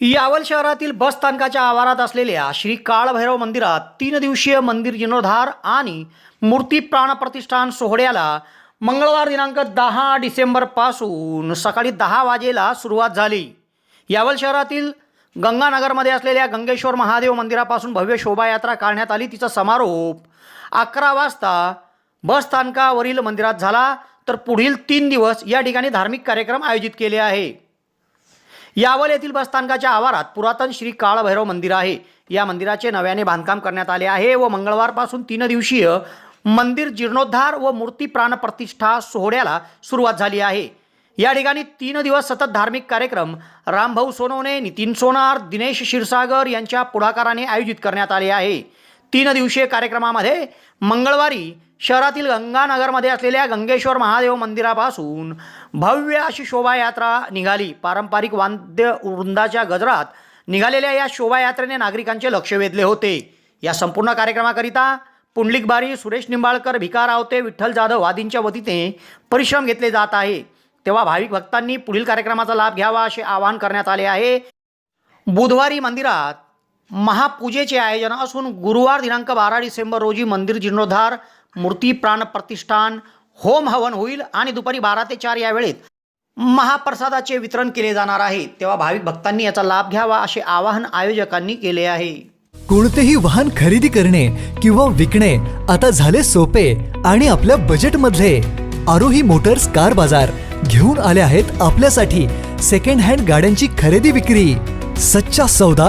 यावल शहरातील बस स्थानकाच्या आवारात असलेल्या श्री काळभैरव मंदिरात तीन दिवसीय मंदिर जीर्णोद्धार आणि मूर्ती प्राणप्रतिष्ठान सोहळ्याला मंगळवार दिनांक दहा डिसेंबरपासून सकाळी दहा वाजेला सुरुवात झाली. यावल शहरातील गंगानगरमध्ये असलेल्या गंगेश्वर महादेव मंदिरापासून भव्य शोभायात्रा काढण्यात आली. तिचा समारोप अकरा वाजता बस स्थानकावरील मंदिरात झाला. तर पुढील तीन दिवस या ठिकाणी धार्मिक कार्यक्रम आयोजित केले आहे. यावल येथील बसस्थानकाच्या आवारात पुरातन श्री काळभैरव मंदिर आहे. या मंदिराचे नव्याने बांधकाम करण्यात आले आहे व मंगळवारपासून तीन दिवसीय मंदिर जीर्णोद्धार व मूर्ती प्राणप्रतिष्ठा सोहळ्याला सुरुवात झाली आहे. या ठिकाणी तीन दिवस सतत धार्मिक कार्यक्रम रामभाऊ सोनवणे नितीन सोनार दिनेश क्षीरसागर यांच्या पुढाकाराने आयोजित करण्यात आले आहे. तीन दिवसीय कार्यक्रमामध्ये मंगळवारी शहरातील गंगानगरमध्ये असलेल्या गंगेश्वर महादेव मंदिरापासून भव्य अशी शोभायात्रा निघाली. पारंपरिक वाद्य वृंदाच्या गजरात निघालेल्या या शोभायात्रेने नागरिकांचे लक्ष वेधले होते. या संपूर्ण कार्यक्रमाकरिता पुंडलिक बारी सुरेश निंबाळकर भिकार आवते विठ्ठल जाधव आदींच्या वतीने परिश्रम घेतले जात आहे. तेव्हा भाविक भक्तांनी पुढील कार्यक्रमाचा लाभ घ्यावा असे आवाहन करण्यात आले आहे. बुधवारी मंदिरात महापूजेचे आयोजन असून गुरुवार दिनांक बारा डिसेंबर रोजी मंदिर जीर्णोद्धार मूर्ती प्राण प्रतिष्ठान होम हवन होईल आणि दुपारी बारा ते चार या वेळेत महाप्रसादाचे वितरण केले जाणार आहे. तेव्हा भाविक भक्तांनी याचा लाभ घ्यावा असे आवाहन आयोजकांनी केले आहे. कोणतेही वाहन खरेदी करणे किंवा विकणे आता झाले सोपे आणि आपल्या बजेटमधले. आरोही मोटर्स कार बाजार घेऊन आले आहेत आपल्यासाठी सेकंड हँड गाड्यांची खरेदी विक्री. सच्चा सौदा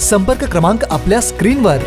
संपर्क क्रमांक आपल्या स्क्रीनवर.